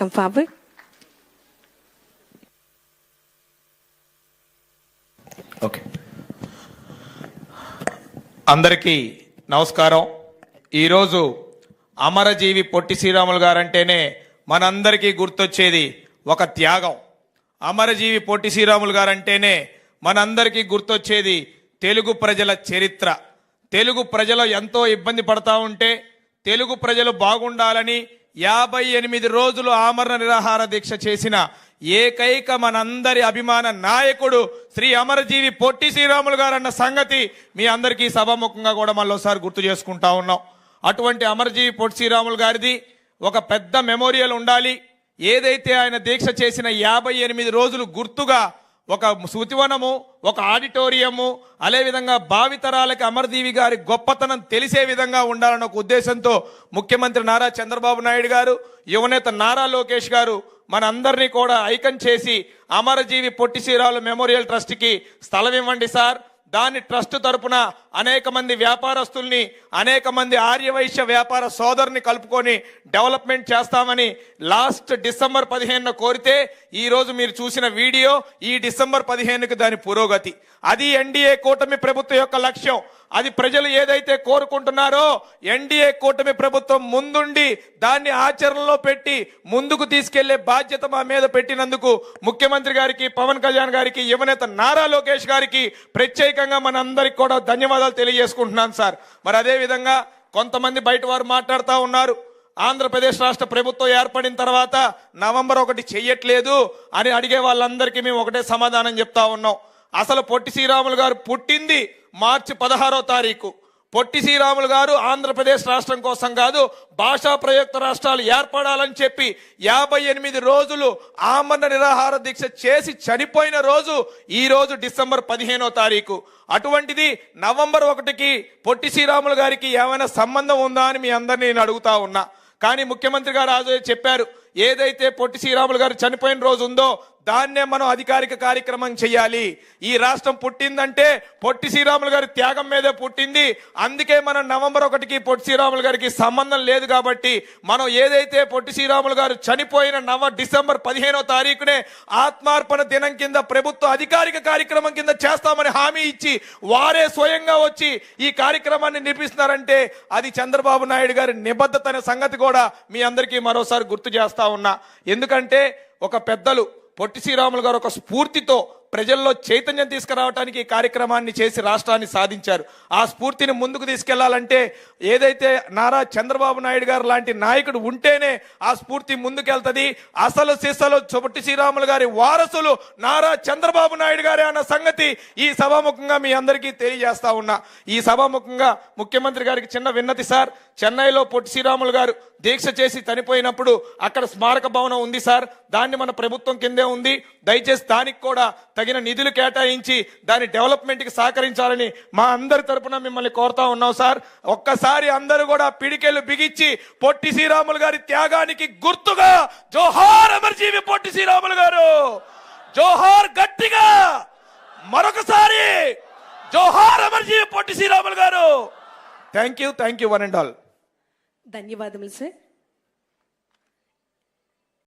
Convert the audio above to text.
come forward. Okay అందరికీ నమస్కారం. ఈరోజు అమరజీవి పొట్టి శ్రీరాములు గారంటేనే మనందరికీ గుర్తొచ్చేది ఒక త్యాగం. అమరజీవి పొట్టి శ్రీరాములు గారంటేనే మనందరికీ గుర్తొచ్చేది తెలుగు ప్రజల చరిత్ర. తెలుగు ప్రజలు ఎంతో ఇబ్బంది పడతా ఉంటే తెలుగు ప్రజలు బాగుండాలని యాభై ఎనిమిది రోజులు ఆమరణ నిరాహార దీక్ష చేసిన ఏకైక మనందరి అభిమాన నాయకుడు శ్రీ అమరజీవి పొట్టి శ్రీరాములు గారు అన్న సంగతి మీ అందరికీ సభాముఖంగా కూడా మళ్ళీసారి గుర్తు చేసుకుంటా ఉన్నాం. అటువంటి అమరజీవి పొట్టి శ్రీరాములు గారిది ఒక పెద్ద మెమోరియల్ ఉండాలి. ఏదైతే ఆయన దీక్ష చేసిన యాభై ఎనిమిది రోజులు గుర్తుగా ఒక శృతివనము ఒక ఆడిటోరియము అదేవిధంగా భావితరాలకి అమర్దీవి గారి గొప్పతనం తెలిసే విధంగా ఉండాలన్న ఒక ఉద్దేశంతో ముఖ్యమంత్రి నారా చంద్రబాబు నాయుడు గారు యువనేత నారా లోకేష్ గారు మనందరినీ కూడా ఐకన్ చేసి అమరజీవి పొట్టి శ్రీరాములు మెమోరియల్ ట్రస్ట్కి స్థలం ఇవ్వండి సార్. దాని ట్రస్ట్ తరపున అనేక మంది వ్యాపారస్తుల్ని అనేక మంది ఆర్యవైశ్య వ్యాపార సోదరుని కలుపుకొని డెవలప్మెంట్ చేస్తామని లాస్ట్ డిసెంబర్ పదిహేనున కోరితే ఈరోజు మీరు చూసిన వీడియో ఈ డిసెంబర్ పదిహేనుకి దాని పురోగతి. అది ఎన్డీఏ కూటమి ప్రభుత్వం యొక్క లక్ష్యం. అది ప్రజలు ఏదైతే కోరుకుంటున్నారో ఎన్డీఏ కూటమి ప్రభుత్వం ముందుండి దాన్ని ఆచరణలో పెట్టి ముందుకు తీసుకెళ్ళే బాధ్యత మా మీద పెట్టినందుకు ముఖ్యమంత్రి గారికి పవన్ కళ్యాణ్ గారికి యువనేత నారా లోకేష్ గారికి ప్రత్యేకంగా మనందరికి కూడా ధన్యవాదాలు. తెలియజేసుకుంటున్నాను సార్. మరి అదే విధంగా కొంతమంది బయట వారు మాట్లాడుతూ ఉన్నారు. ఆంధ్రప్రదేశ్ రాష్ట్ర ప్రభుత్వం ఏర్పడిన తర్వాత నవంబర్ ఒకటి చెయ్యట్లేదు అని అడిగే వాళ్ళందరికీ మేము ఒకటే సమాధానం చెప్తా ఉన్నాం. అసలు పొట్టి శ్రీరాములు గారు పుట్టింది మార్చి పదహారో తారీఖు. పొట్టి శ్రీరాములు గారు ఆంధ్రప్రదేశ్ రాష్ట్రం కోసం కాదు భాషా ప్రయుక్త రాష్ట్రాలు ఏర్పడాలని చెప్పి యాభై ఎనిమిది రోజులు ఆమరణ నిరాహార దీక్ష చేసి చనిపోయిన రోజు ఈ రోజు డిసెంబర్ పదిహేనో తారీఖు. అటువంటిది నవంబర్ ఒకటికి పొట్టి శ్రీరాములు గారికి ఏమైనా సంబంధం ఉందా అని మీ అందరినీ నేను అడుగుతా ఉన్నా. కానీ ముఖ్యమంత్రి గారు ఆ చెప్పారు ఏదైతే పొట్టి శ్రీరాములు గారు చనిపోయిన రోజు ఉందో దాన్నే మనం అధికారిక కార్యక్రమం చేయాలి ఈ రాష్ట్రం పుట్టిందంటే పొట్టి శ్రీరాములు గారి త్యాగం మీదే పుట్టింది. అందుకే మనం నవంబర్ ఒకటికి పొట్టి శ్రీరాములు గారికి సంబంధం లేదు కాబట్టి మనం ఏదైతే పొట్టి శ్రీరాములు గారు చనిపోయిన నవ డిసెంబర్ పదిహేనో తారీఖునే ఆత్మార్పణ దినం కింద ప్రభుత్వ అధికారిక కార్యక్రమం కింద చేస్తామని హామీ ఇచ్చి వారే స్వయంగా వచ్చి ఈ కార్యక్రమాన్ని నిర్మిస్తున్నారంటే అది చంద్రబాబు నాయుడు గారి నిబద్ధత అనే సంగతి కూడా మీ అందరికీ మరోసారి గుర్తు చేస్తా ఉన్నా. ఎందుకంటే ఒక పెద్దలు పొట్టి శ్రీరాములు గారు ఒక స్ఫూర్తితో ప్రజల్లో చైతన్యం తీసుకురావడానికి ఈ కార్యక్రమాన్ని చేసి రాష్ట్రాన్ని సాధించారు. ఆ స్ఫూర్తిని ముందుకు తీసుకెళ్ళాలంటే ఏదైతే నారా చంద్రబాబు నాయుడు గారు లాంటి నాయకుడు ఉంటేనే ఆ స్ఫూర్తి ముందుకెళ్తుంది. అసలు సిసలు పొట్టి శ్రీరాములు గారి వారసులు నారా చంద్రబాబు నాయుడు గారే అన్న సంగతి ఈ సభాముఖంగా మీ అందరికీ తెలియజేస్తా ఉన్నా. ఈ సభాముఖంగా ముఖ్యమంత్రి గారికి చిన్న విన్నతి సార్. చెన్నైలో పొట్టి శ్రీరాములు గారు దీక్ష చేసి చనిపోయినప్పుడు అక్కడ స్మారక భవనం ఉంది సార్. దాన్ని మన ప్రభుత్వం కిందే ఉంది. దయచేసి దానికి కూడా తగిన నిధులు కేటాయించి దాని డెవలప్మెంట్కి సహకరించాలని మా అందరి తరపున మిమ్మల్ని కోరుతా ఉన్నాం సార్. ఒక్కసారి అందరూ కూడా పిడికెళ్ళు బిగించి పొట్టి శ్రీరాములు గారి త్యాగానికి గుర్తుగా జోహార్ అమర్జీవి పొట్టి శ్రీరాములు గారు. జోహార్ గట్టిగా మరొకసారి జోహార్ అమర్జీవి పొట్టి శ్రీరాములు గారు. Thank you thank you one and all ధన్యవాదములు సార్